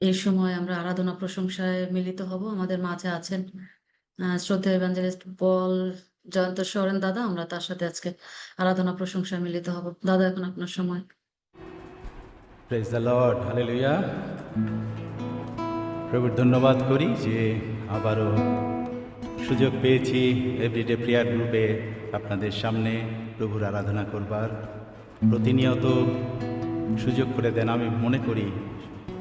এই সময় আমরা আরাধনা প্রশংসায় মিলিত হব। আমাদের মাঝে আছেন আহ, শ্রদ্ধেয় ইভাঞ্জেলিস্ট পল জয়ন্ত সরেন দাদা। আমরা তার সাথে আজকে আরাধনা প্রশংসায় মিলিত হব। দাদা এখন আপনার সময়। প্রেজ দ্য লর্ড হালেলুয়া প্রভুর ধন্যবাদ করি যে আবারও সুযোগ পেয়েছি এভরিডে প্রেয়ার গ্রুপে আপনাদের সামনে প্রভুর আরাধনা করবার। প্রতিনিয়ত সুযোগ করে দেন আমি মনে করি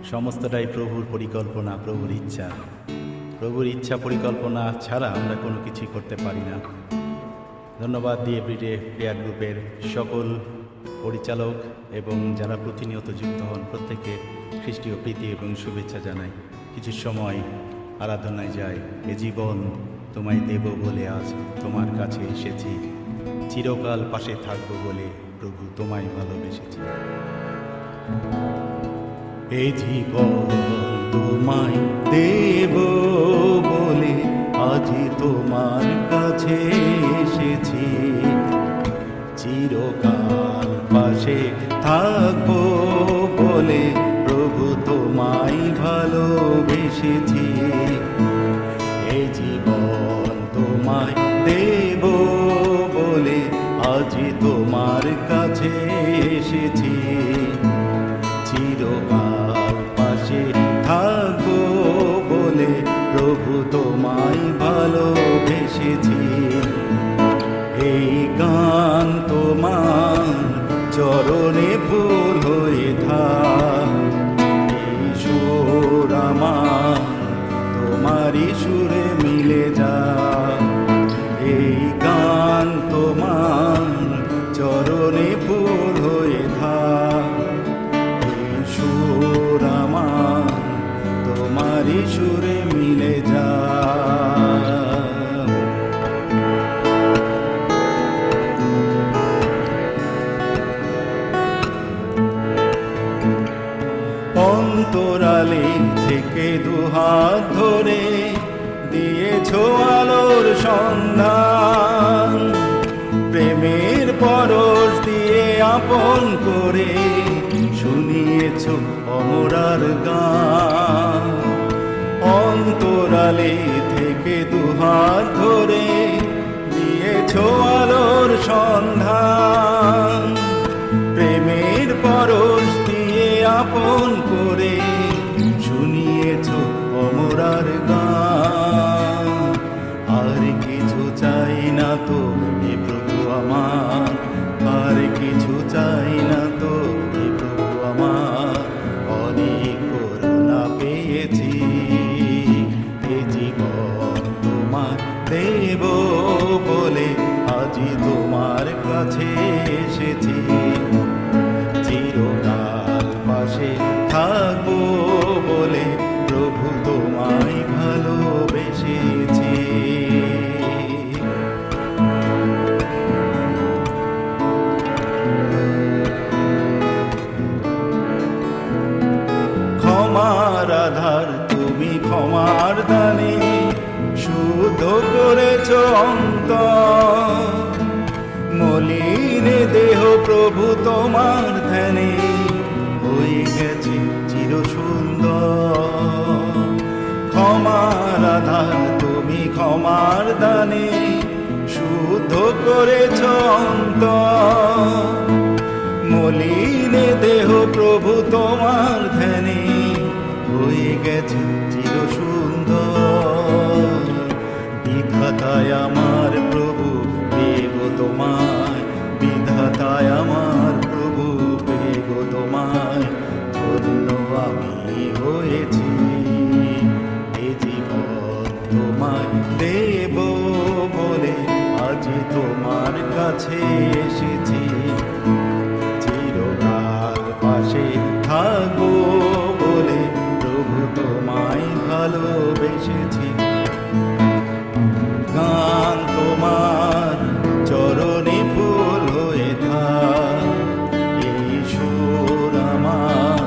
সমস্তটাই প্রভুর পরিকল্পনা, প্রভুর ইচ্ছা। প্রভুর ইচ্ছা পরিকল্পনা ছাড়া আমরা কোনো কিছুই করতে পারি না। ধন্যবাদ দিয়ে এভরিডে প্রেয়ার গ্রুপের সকল পরিচালক এবং যারা প্রতিনিয়ত যুক্ত হন প্রত্যেকে খ্রিস্টীয় প্রীতি এবং শুভেচ্ছা জানাই। কিছু সময় আরাধনায় যায় এ জীবন তোমায় দেব বলে আজ তোমার কাছে এসেছি। চিরকাল পাশে থাকব বলে প্রভু তোমায় ভালোবেসেছি। এই জীবন তোমায় দেব বলে আজি তোমার কাছে এসেছি। চিরকাল পাশে থাকব বলে প্রভু তোমায় ভালোবেসেছি। এই জীবন তোমায় দেব বলে আজি তোমার কাছে এসেছি। ভালোবেসেছি। এই গান তোমার চরণে ফুল হয়ে থাক। এই আমার, তোমারই সুরে মিলে যা এই গান তোমার চরণে ফুল হয়ে থাক। এই আমার, তোমারই সুরে আপন করে শুনিয়েছ অমরার গান। অন্তরালে থেকে দুহাত ধরে দিয়েছ আলোর সন্ধান। প্রেমের পরশ দিয়ে আপন কাছে এসেছি। চিরকাল পাশে থাকব বলে প্রভু তোমায় ভালোবেসেছি। ক্ষমার আধার, তুমি ক্ষমার দানে, শুদ্ধ করেছ অন্তর। দেহ প্রভু তোমার ধ্যানে হয়ে গেছে চির সুন্দর ক্ষমার আধার তুমি ক্ষমার দানে শুদ্ধ করেছ অন্তর। মলিনে দেহ প্রভু তোমার ধ্যানে হয়ে গেছে চির সুন্দর বিধাতায় আমার তোমায় দেব বলে আজ তোমার কাছে এসেছি। চিরকাল পাশে থাকব বলে প্রভু তোমায় ভালোবেসেছি। গান তোমার চরণে ফুল হয়ে থাক। এই সুর আমার,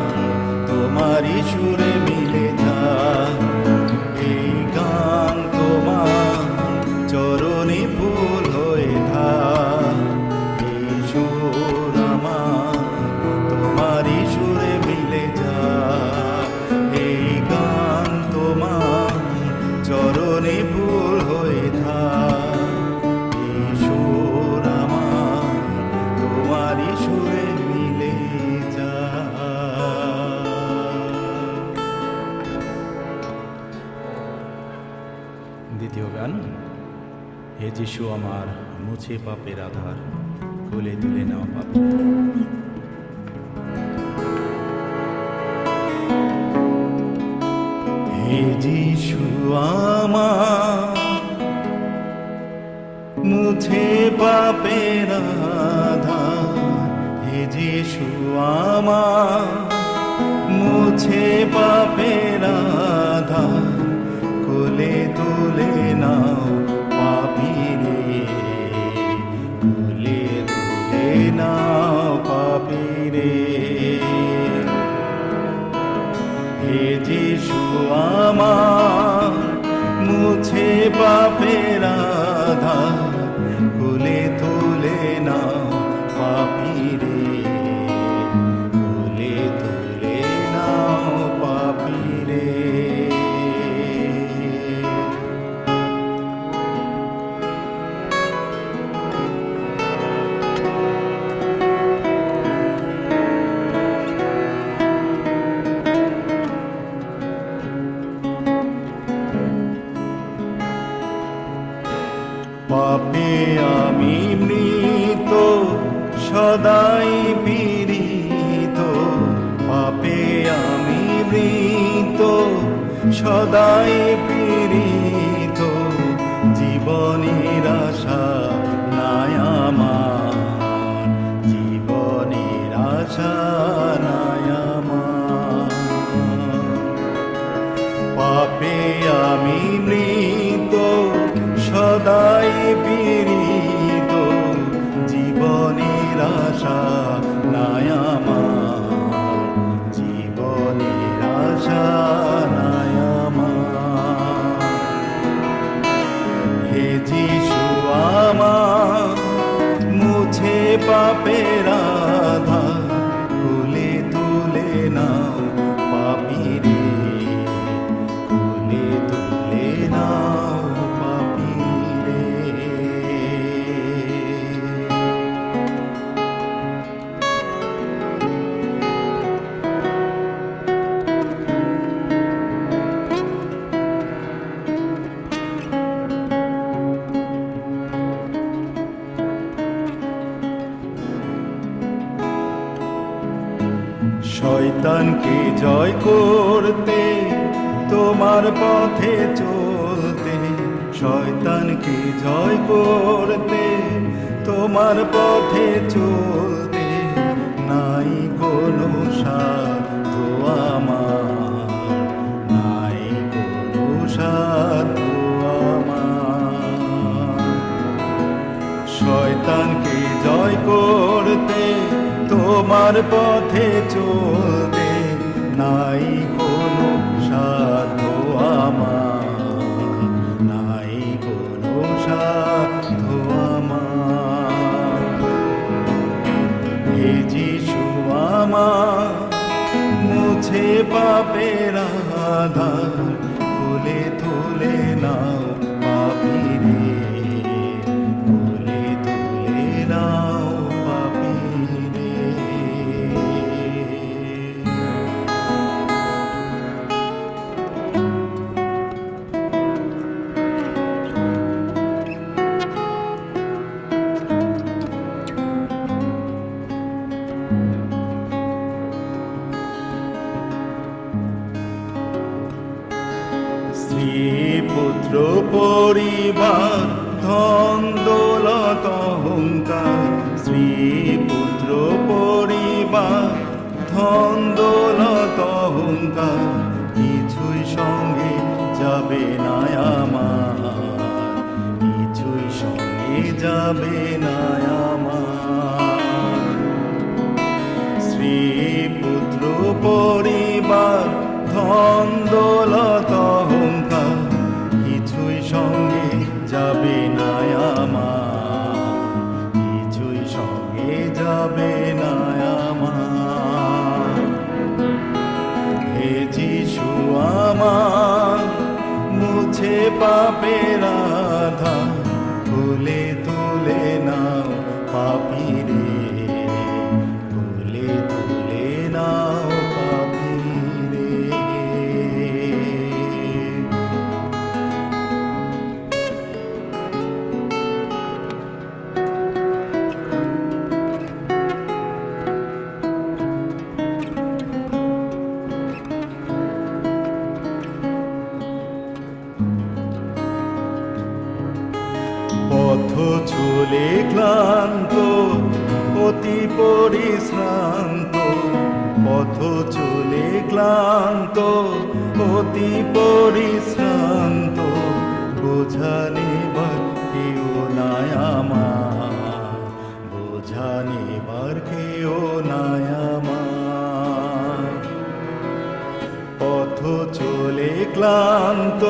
তোমারই সুরে যিশু আমার মুছে পাপের আধার কোলে তুলে নাও পাপের যিশু আমার, মুছে পাপের আধার। হে যিশু আমার, মুছে পাপের আধার কোলে তুলে নাও কোলে সদাই পীড়িত, পাপে আমি মৃত, সদাই পীড়িত, জীবনের আশা নাই আমার, জীবনের আশা নাই আমার। পাপে আমি মৃত শয়তানকে জয় করতে, তোমার পথে চলতে। শয়তানকে জয় করতে, তোমার পথে চলতে। নাই কোনো সাধু পথে চলতে নাই কোনো সাধু আমার। নাই কোনো সাধু আমার। যিশু আমার, মুছে পাপের আধার। অহংকার কিছুই সঙ্গে যাবে না আমার। কিছুই সঙ্গে যাবে না চলে ক্লান্ত, অতি পরিশ্রান্ত। পথ চলে ক্লান্ত, অতি পরিশ্রান্ত। বোঝা নেবার কেউ নাই আমার বোঝা নেবার কেউ আমার। পথ চলে ক্লান্ত,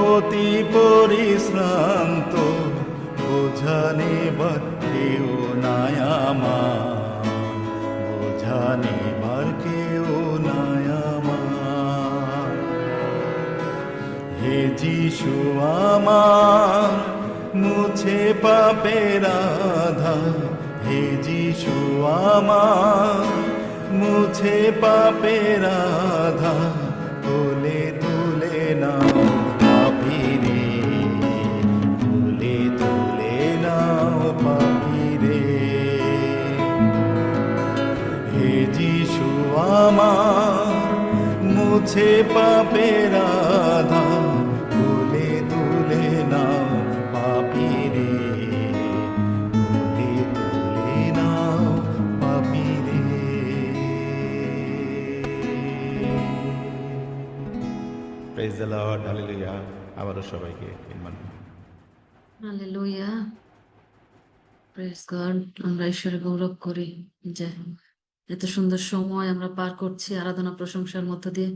অতি পরিশ্রান্ত। বোঝা নেবার কেউ নাই আমার। বোঝা নেবার কেউ আমার। হে যিশু আমার, মুছে পাপের আধার হে যিশু আমার, মুছে পাপের আধার মুছে পাপের আধার তুলে তুলে নাও পাপিরে। তুলে তুলে নাও পাপিরে। প্রেজ দ্য লর্ড হালেলুয়া আবারও সবাইকে ইমান হালেলুয়া প্রেস গড আমরা ঈশ্বরের গৌরব করি। যে এত সুন্দর সময় আমরা পার করছি আরাধনা প্রশংসার মধ্য দিয়ে।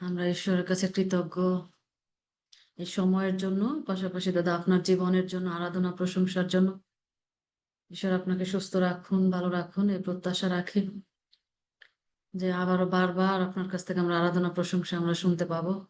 আমরা ঈশ্বরের কাছে কৃতজ্ঞ। এই সময়ের জন্য, পাশাপাশি দাদা, আপনার জীবনের জন্য, আরাধনা, প্রশংসার জন্য। ঈশ্বর আপনাকে সুস্থ রাখুন, ভালো রাখুন, এই প্রত্যাশা রাখি যে আবারও বারবার আপনার কাছ থেকে আমরা আরাধনা, প্রশংসা আমরা শুনতে পাবো।